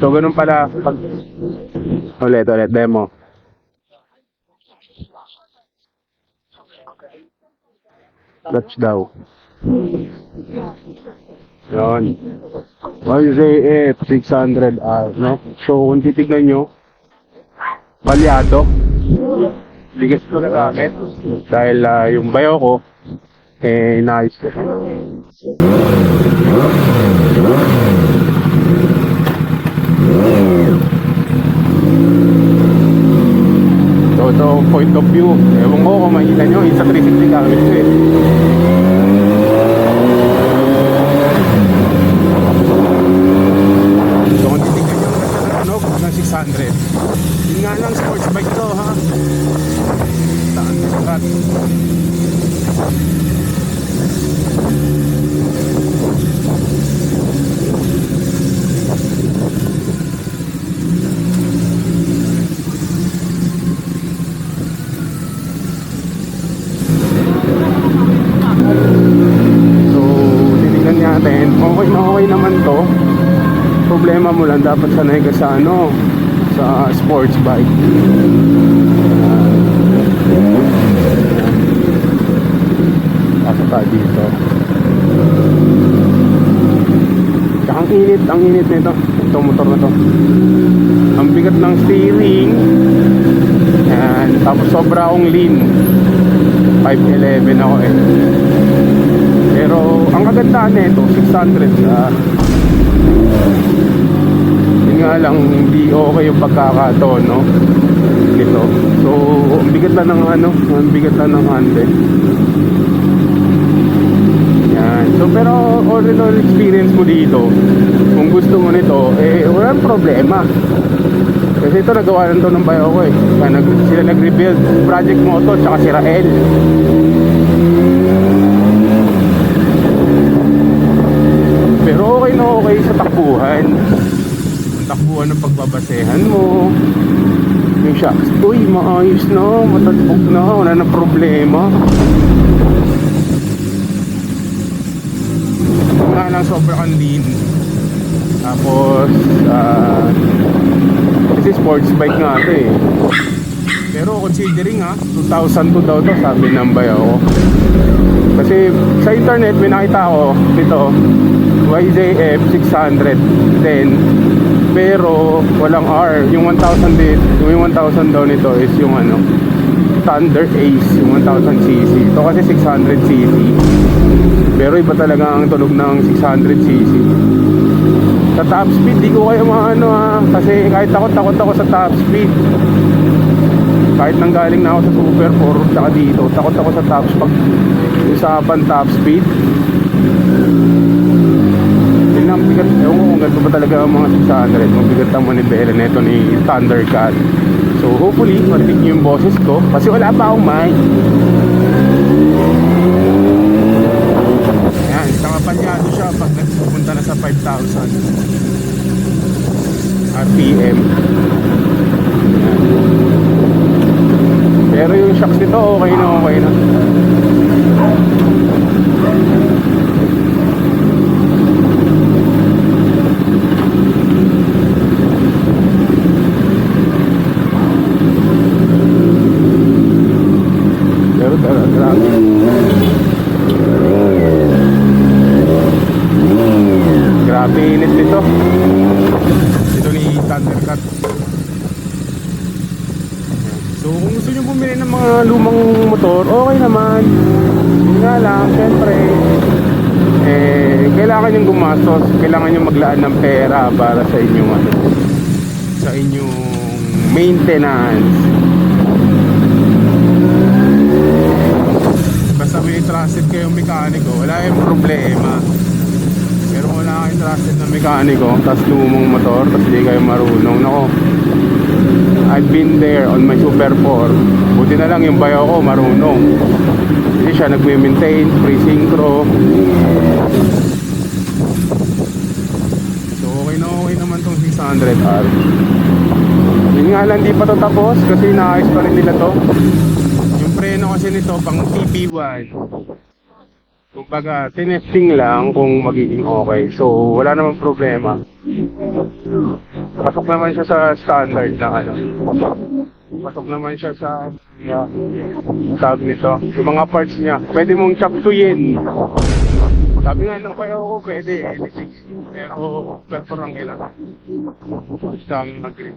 So, ganun pala. Pag... Ulit, ulit, demo. Clutch daw. Yun. YZF 600R, no? So, kung titignan nyo, palyado. Bigas ko na gamit. Dahil ah, yung bayo ko, eh, nice. Ito, point of view. Ewan ko kung makita nyo, isa 360 gamit ko eh. So, kung titignan nyo, ng 600. Yun nga lang, sports bike to, ha titignan natin. Okay na okay naman to. Lang, dapat sanay ka sa ano, sa sports bike. Pasok tayo dito. Tsaka ang init, ang init nito. Itong motor na to. Ang bigat ng steering. Yan. Tapos sobra akong lean. 5'11 ako eh. Pero ang kagandahan nito, 600 siya. Yun nga lang, hindi okay yung pagkakataon, no? Nito. So, ang bigat lang ng ano, ang bigat lang ng handle. Yan. So, pero all in all experience mo dito, kung gusto mo nito, eh, walang problema. Kasi ito nagawa lang to ng bayo ko eh. Kaya nag, sila nag-rebuild Project Moto tsaka si Rael. Pero okay na okay sa takbuhan. Takbuhan ng pagbabasehan mo. Yung shocks, uy, maayos na, matagpog na, wala na problema. Wala lang sobrang lean. Tapos, ah, kasi sports bike nga ito eh. Pero considering ha, 2002 daw to, sabi ng bayaw ko. Kasi sa internet, may nakita ko dito, YZF 610. Pero walang R. Yung 1,000 din, yung 1,000 daw nito is yung ano, Thunder Ace, yung 1000cc. Ito kasi 600cc. Pero iba talaga ang tunog ng 600cc. Sa top speed, di ko kayo maano ha. Kasi kahit takot, takot ako sa top speed. Kahit nanggaling na ako sa Super 4, tsaka dito, takot ako sa top pag usapan top speed. Yun ang bigat, ganito ba talaga ang mga 600. Mabigat ang manibela nito ni Thundercat. So hopefully, marinig niyo yung boses ko. Kasi wala pa akong mic. Ayan, saka palyado siya pag nagpupunta na sa 5,000 RPM. Pero yung shocks nito, okay na okay na. Pero talaga, grabe. Grabe init nito. Ito ni Thundercat. So kung gusto nyo bumili ng mga lumang motor, okay naman. Yun nga lang, syempre, eh, kailangan yung gumastos, kailangan yung maglaan ng pera para sa inyong ano, sa inyong maintenance. Basta may trusted kayong mekaniko, wala yung problema. Trusted na mekaniko, tapos lumang motor, tapos hindi kayo marunong, nako, I've been there on my Super 4. Buti na lang yung bayo ko marunong. Hindi siya nagme-maintain, free synchro. So okay na okay naman tong 600R. Yun nga lang, di pa to tapos kasi naayos pa rin nila to. Yung preno kasi nito pang TP1. Kumbaga, tinesting lang kung magiging okay. So, wala namang problema. Pasok naman siya sa standard na ano. Pasok naman siya sa uh, tawag nito. Yung mga parts niya. Pwede mong chaptuyin. Sabi nga nung kaya ko pwede. 60. Pero perforang ilan. Basta ang mag-grip.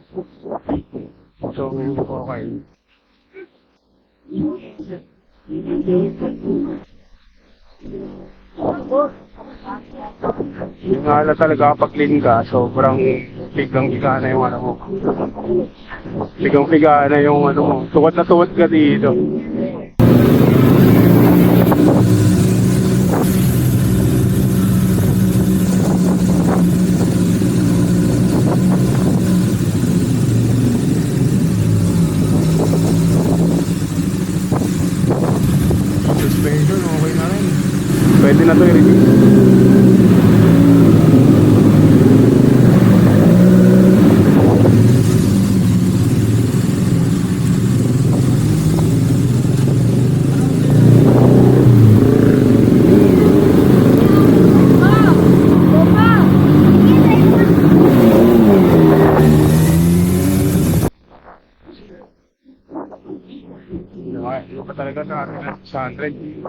So, okay. Yung ala talaga kapag ka, sobrang pigang-piga na yung ano mo. Pigang-piga na yung ano mo. Tuwad na tuwad ka dito. Suspension, okay na rin. Pwede na to i-release. Okay, ano pa talaga sa atin na 600.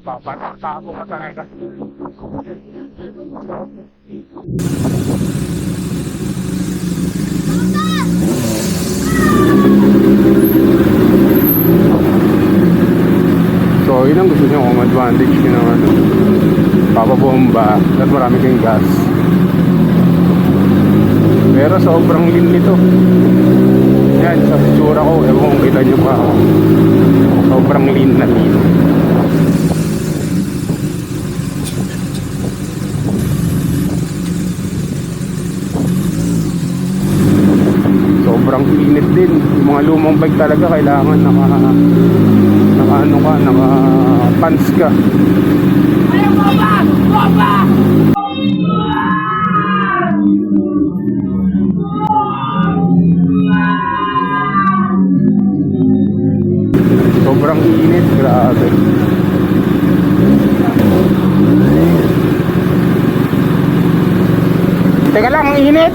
Papatako ka talaga. So, yun ang gusto nyo kung advantage nyo ano, papabomba at marami kayong gas. Pero sobrang lean nito. Yan, sa tsura ko, ewan kung kita nyo pa ako. Sobrang lean na lean. Sobrang init din. Yung mga lumang bike talaga kailangan naka naka ano ka, naka pants ka. Sobrang init, grabe. Teka lang, ang init.